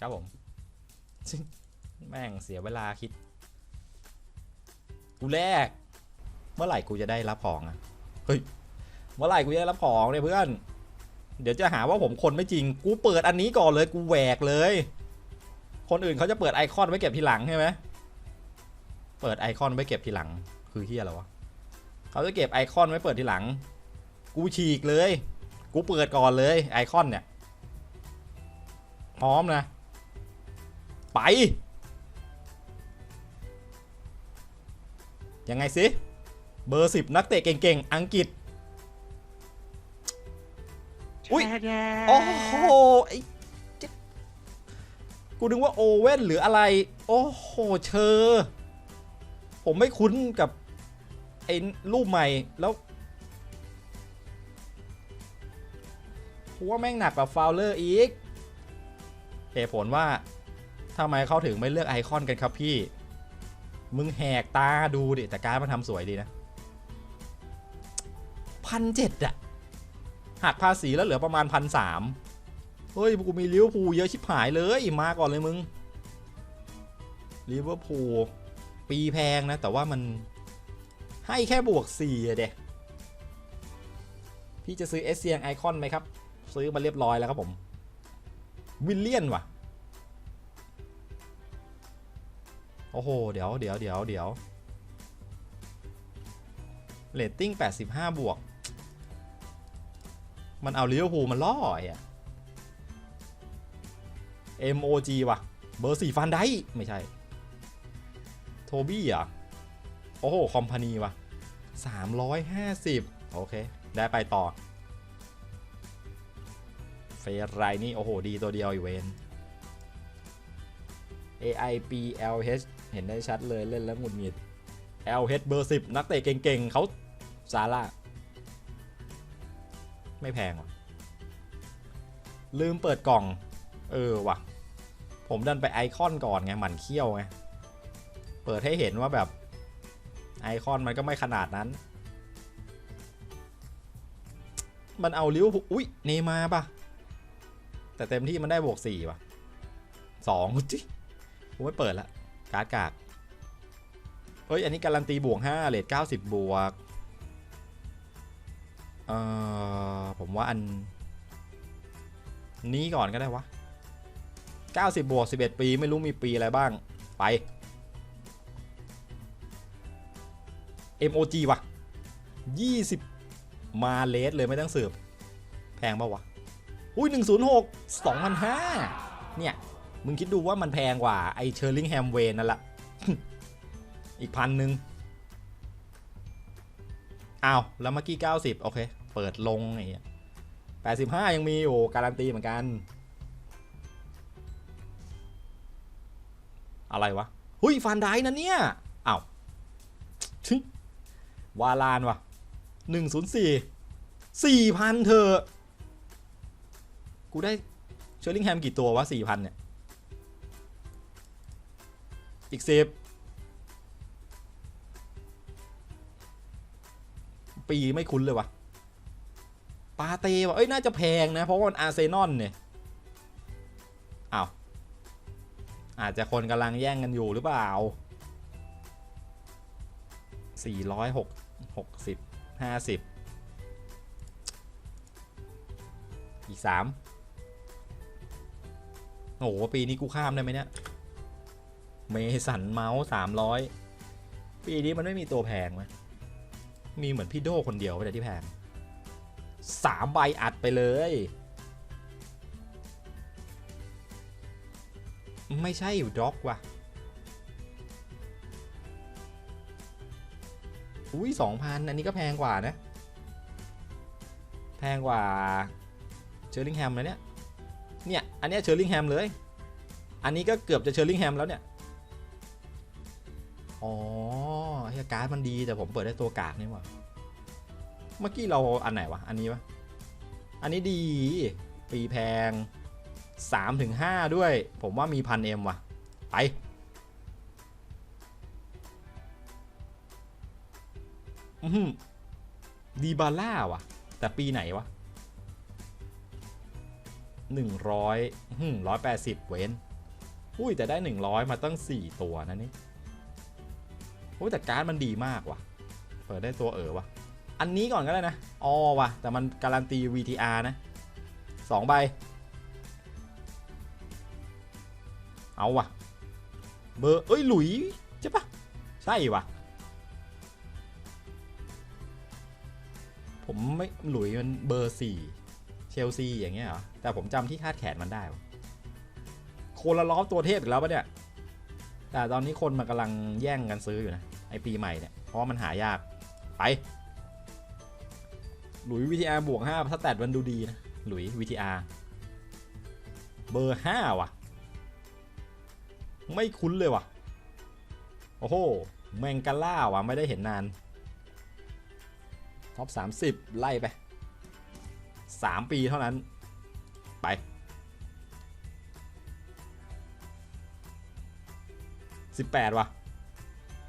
ครับผมแม่งเสียเวลาคิด กูแรก เมื่อไหร่กูจะได้รับของอะเฮ้ย เมื่อไหร่กูจะได้รับของเนี่ยเพื่อน เดี๋ยวจะหาว่าผมคนไม่จริง กูเปิดอันนี้ก่อนเลย กูแหวกเลย คนอื่นเขาจะเปิดไอคอนไว้เก็บทีหลังใช่ไหมเปิดไอคอนไว้เก็บทีหลัง คือเฮียอะไรวะเขาจะเก็บไอคอนไว้เปิดทีหลัง กูฉีกเลย กูเปิดก่อนเลย ไอคอนเนี่ย พร้อมนะ ไป ยังไงสิเบอร์สิบนักเตะเก่งๆ อังกฤษ อุ๊ยโอ้โหไอ้เจ๊กูนึกว่าโอเว่นหรืออะไร โอ้โหเชอ ผมไม่คุ้นกับ ไอ้รูปใหม่แล้วผมว่าแม่งหนักกว่าฟาวเลอร์อีก เหตุผลว่า ทำไมเขาถึงไม่เลือกไอคอนกันครับพี่ มึงแหกตาดูดิ แต่การมันทำสวยดีนะพันเจ็ดอะหักภาษีแล้วเหลือประมาณพันสามเฮ้ยกูมีลิเวอร์พูลเยอะชิบหายเลย มาก่อนเลยมึงลิเวอร์พูลปีแพงนะ แต่ว่ามันให้แค่บวก4อะเด็พี่จะซื้อเอสเซียงไอคอนไหมครับ ซื้อมาเรียบร้อยแล้วครับผม วิลเลียนว่ะ โอ้โห เดี๋ยวเดี๋ยวเดี๋ยวเดี๋ยวเรตติ้ง 85 บวก มันเอาลิเวอร์พูลมันล่ออะ MOG ว่ะ เบอร์สี่ฟันได้ไม่ใช่ โทบี้อะ โอ้โห คอมพานีว่ะ 350 โอเค ได้ไปต่อ เฟรไรนี่ โอ้โห ดีตัวเดียวอีเวน AIPLH เห็นได้ชัดเลยเล่นแล้วหงุดหงิด LH เบอร์ 10 นักเตะเก่งๆเขาซาร่าไม่แพงว่ะ ลืมเปิดกล่อง เออว่ะ ผมดันไปไอคอนก่อนไงหมันเขี้ยวไง เปิดให้เห็นว่าแบบไอคอนมันก็ไม่ขนาดนั้น มันเอาลิเวอุ้ยเนย์มาปะแต่เต็มที่มันได้บวกสี่ป่ะสองจิผมไม่เปิดละ การ์ดกากเฮ้ย อันนี้การันตีบวกห้าเลทเก้าสิบบวก เอ่อ ผมว่าอัน นี้ก่อนก็ได้วะ 90 บวก 11 ปีไม่รู้มีปีอะไรบ้าง ไป MOG วะ20 มาเลสเลยไม่ต้องสืบ แพงปะวะ อุ้ย 106 2,500เนี่ย มึงคิดดูว่ามันแพงกว่า ไอเชอร์ลิงแฮมเวนนั่นแหละ อีกพันหนึ่งอ้าว แล้วเมื่อกี้ 90 โอเค เปิดลงไอ้เหี้ย85ยังมีอยู่ การันตีเหมือนกัน อะไรวะ หุยฟานไดนะเนี่ยอ้าวชึวาลานวะ104 4,000เธอ กูได้เชอร์ลิงแฮมกี่ตัววะ4,000เนี่ย อีกสิบปีไม่คุ้นเลยวะปาเต้วะเอ้ย น่าจะแพงนะ เพราะว่ามันอาร์เซนอลเนี่ยอ้าวอาจจะคนกำลังแย่งกันอยู่หรือเปล่า406 60 50 อีก 3 โอ้โห ปีนี้กูข้ามได้ไหมเนี่ย เมสันเมาส์300ปีนี้มันไม่มีตัวแพงไหมมีเหมือนพี่โดคนเดียวไปแต่ที่แพงสามใบอัดไปเลย ไม่ใช่อยู่ด็อกว่ะ อุ้ยสองพันอันนี้ก็แพงกว่านะ แพงกว่าเชอร์ลิงแฮมเลยเนี่ย เนี่ย อันนี้เชอร์ลิงแฮมเลย อันนี้ก็เกือบจะเชอร์ลิงแฮมแล้วเนี่ย อ๋อไอ้การ์ดมันดีแต่ผมเปิดได้ตัวกากนี่หว่าเมื่อกี้เราอันไหนวะ อันนี้วะ อันนี้ดีปีแพง 3-5ถึงด้วย ผมว่ามีพันเอ็มว่ะ ไป อือหือดีบาร่าว่ะ แต่ปีไหนวะหนึ่งร้อยร้อยแปดสิบเว้น อุ้ยแต่ได้หนึ่งร้อยมาตั้งสี่ตัวนะนี่ โอ้แต่การ์ดมันดีมากว่ะ เปิดได้ตัวเออว่ะ อันนี้ก่อนก็ได้นะอ๋อว่ะ แต่มันการันตี VTR นะสองใบ เอาว่ะ เบอร์ เอ้ย หลุย ใช่ปะใช่ว่ะ ผมไม่ หลุยมันเบอร์สี่เชลซีอย่างเงี้ยเหรอ แต่ผมจำที่คาดแขนมันได้ว่ะโคละล้อฟตัวเทพอีกแล้วปะเนี่ย แต่ตอนนี้คนมันกำลังแย่งกันซื้ออยู่นะไอปีใหม่เนี่ยเพราะมันหายากไปหลุยวิทีอาร์บวกห้าถ้าแตดมันดูดีนะหลุยวิทีอาร์เบอร์ห้าว่ะ ไม่คุ้นเลยว่ะ โอ้โห แมงกาล่าว่ะ ไม่ได้เห็นนาน ท็อป30ไล่ไป3ปีเท่านั้น ไป 18 ว่ะ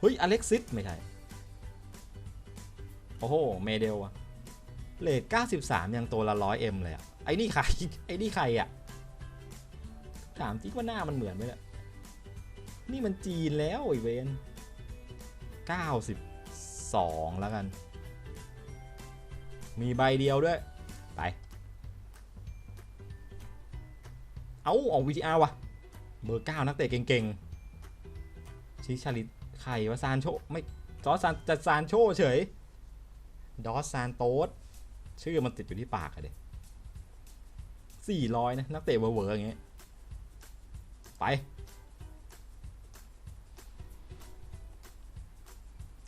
เฮ้ย อเล็กซิส ไม่ใช่ โอ้โห เมเดลอะเลท93 ยังตัวละ 100M เลยอะไอ้นี่ใคร ไอ้นี่ใครอะถามจริงว่าหน้ามันเหมือนไหมเนี่ยนี่มันจีนแล้วไอเวน92 แล้วกัน มีใบเดียวด้วย ไป เอาออก VTR ว่ะ เบอร์ 9 นักเตะเก่งๆ ชิชาลิใครวะซานโชไม่จอร์จซานจะซานโชเฉย ดอสซานโตสชื่อมันติดอยู่ที่ปากอะเด็สี่ร้อยนะ นักเตะเวอร์อย่างเงี้ย ไป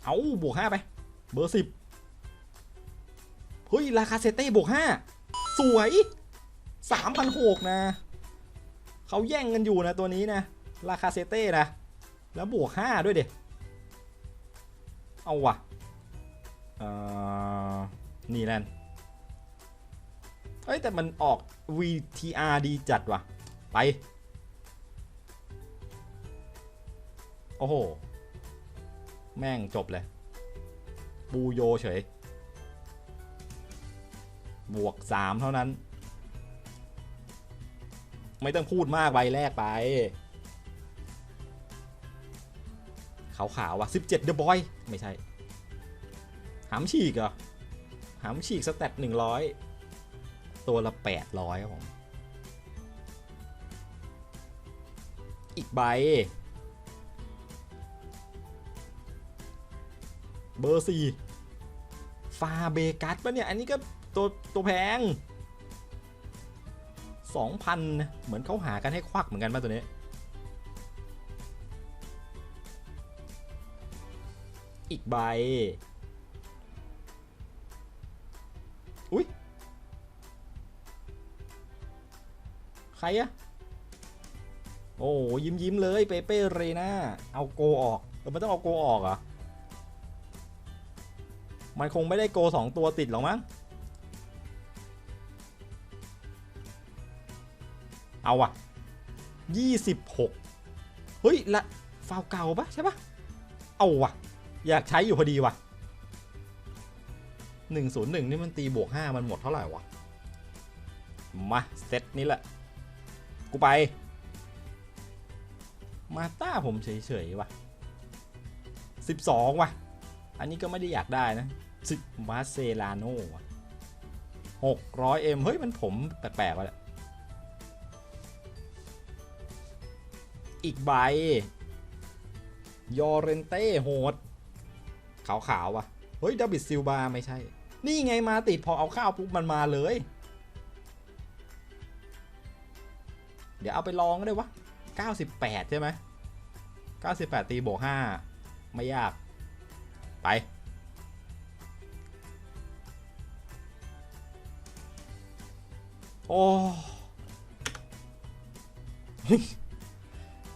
เอาบวกห้าไป เบอร์สิบเฮ้ย ราคาเซเต้บวกห้าสวยสามพันหกนะ เขาแย่งกันอยู่นะตัวนี้นะ ราคาเซเต้นะ แล้วบวกห้าด้วยเด็เอาว่ะเอ่อนี่แลนเฮ้ย แต่มันออก VTR ดีจัดว่ะ ไป โอ้โห แม่งจบเลยบูโยเฉย บวก 3 เท่านั้น ไม่ต้องพูดมากใบแรกไป ขาวๆว่ะ17เดอะบอยไม่ใช่หามฉีกเหรอหามฉีกสแตท100ตัวละ800ครับผมอีกใบ เบอร์สี่ฟาเบกัสปะเนี่ย อันนี้ก็ตัวตัวแพง 2,000นเหมือนเขาหากันให้ควักเหมือนกันป่ะตัวนี้ อีกใบ อุ้ย ใครอะโอ้ยิ้มยิ้มเลยเปเป้เรน่าเอาโกออกเออมันต้องเอาโกออกเหรอมันคงไม่ได้โกสองตัวติดหรอกมั้ง เอาอะยี่สิบหกเฮ้ย ละ ฟาวเก่าปะใช่ปะเอาวะ อยากใช้อยู่พอดีวะหนึ่งศูนย์หนึ่งนี่มันตีบวกห้ามันหมดเท่าไหร่วะ มาเซตนี้แหละ กูไป มาต้าผมเฉยๆว่ะสิบสองว่ะ อันนี้ก็ไม่ได้อยากได้นะซิมาเซลาโน่หกร้อยเอ็มเฮ้ย มันผมแปลกๆวะเนี่ยอีกใบ ยอเรนเต้โหด ขาวๆว่ะ เฮ้ยดับบิดซิลบาไม่ใช่ นี่ไงมาติดพอเอาข้าวปุ๊บมันมาเลย เดี๋ยวเอาไปลองก็ได้วะ 98 ใช่ไหม 98 ตีบวก5ไม่ยาก ไป โอ้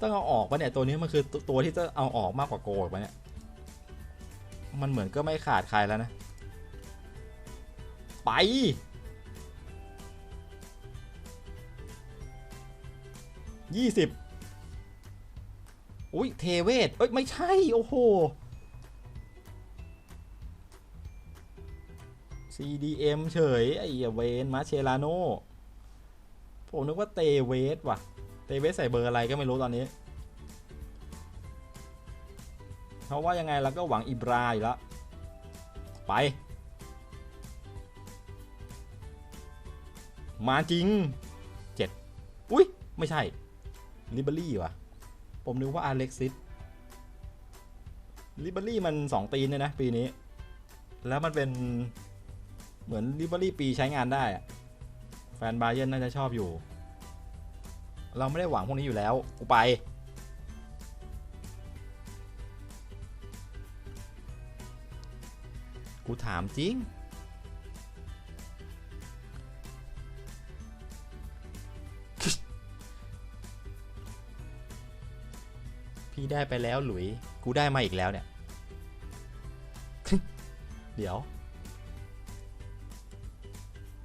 ต้องเอาออกปะเนี่ย ตัวนี้มันคือตัวตัวที่จะเอาออกมากกว่าโกดปะเนี่ย มันเหมือนก็ไม่ขาดใครแล้วนะ ไป ยี่สิบอุ้ยเทเวศเอ้ย ไม่ใช่ โอ้โห CDM เฉย ไอ้เยเวนมาเชลาโน ผมนึกว่าเตเวสว่ะ เตเวสใส่เบอร์อะไรก็ไม่รู้ตอนนี้ ราะว่ายังไงเราก็หวังอิบราอยู่แล้ว ไป มาจริงเจ็ดอุ้ย ไม่ใช่ลิเบอรี่ว่ะ ผมนึกว่าอาเล็กซิสลิเบอรี่มันสองตีนเนี่ยนะ ปีนี้ แล้วมันเป็นเหมือนลิเบอรี่ปีใช้งานได้ แฟนบาเยนน่าจะชอบอยู่ เราไม่ได้หวังพวกนี้อยู่แล้ว กูไป ถามจริง พี่ได้ไปแล้วหลุย กูได้มาอีกแล้วเนี่ย เดี๋ยว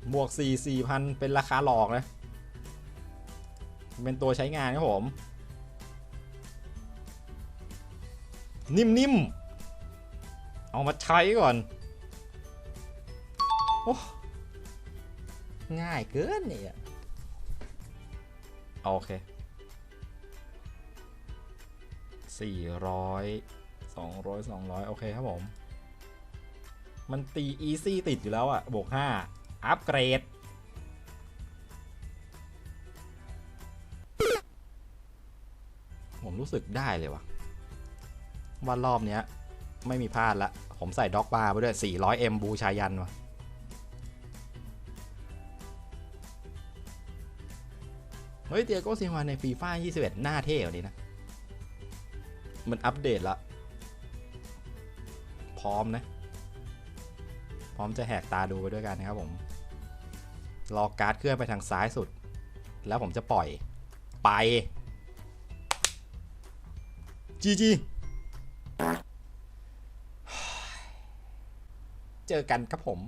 หมวกสี่สี่พันเป็นราคาหลอกนะ เป็นตัวใช้งานครับผม นิ่มๆเอามาใช้ก่อน อ้ง่ายเกินเนี่ยโอเคสี่ร้อยสองร้อยสองร้อยโอเคครับผม มันตีอีซี่ติดอยู่แล้วอะบวกห้าอัปเกรดผมรู้สึกได้เลยว่ะว่ารอบเนี้ย ไม่มีพลาดละ ผมใส่ด็อกบาร์ไปด้วย 400M บูชายันว่ะ เฮ้ยเตียโกซินวานในฟีฟ่า21 หน้าเท่กว่านี้นะ มันอัปเดตละ พร้อมนะ พร้อมจะแหกตาดูไปด้วยกันนะครับผม รอการ์ดเคลื่อนไปทางซ้ายสุด แล้วผมจะปล่อยไปจีจีเจอกันครับผม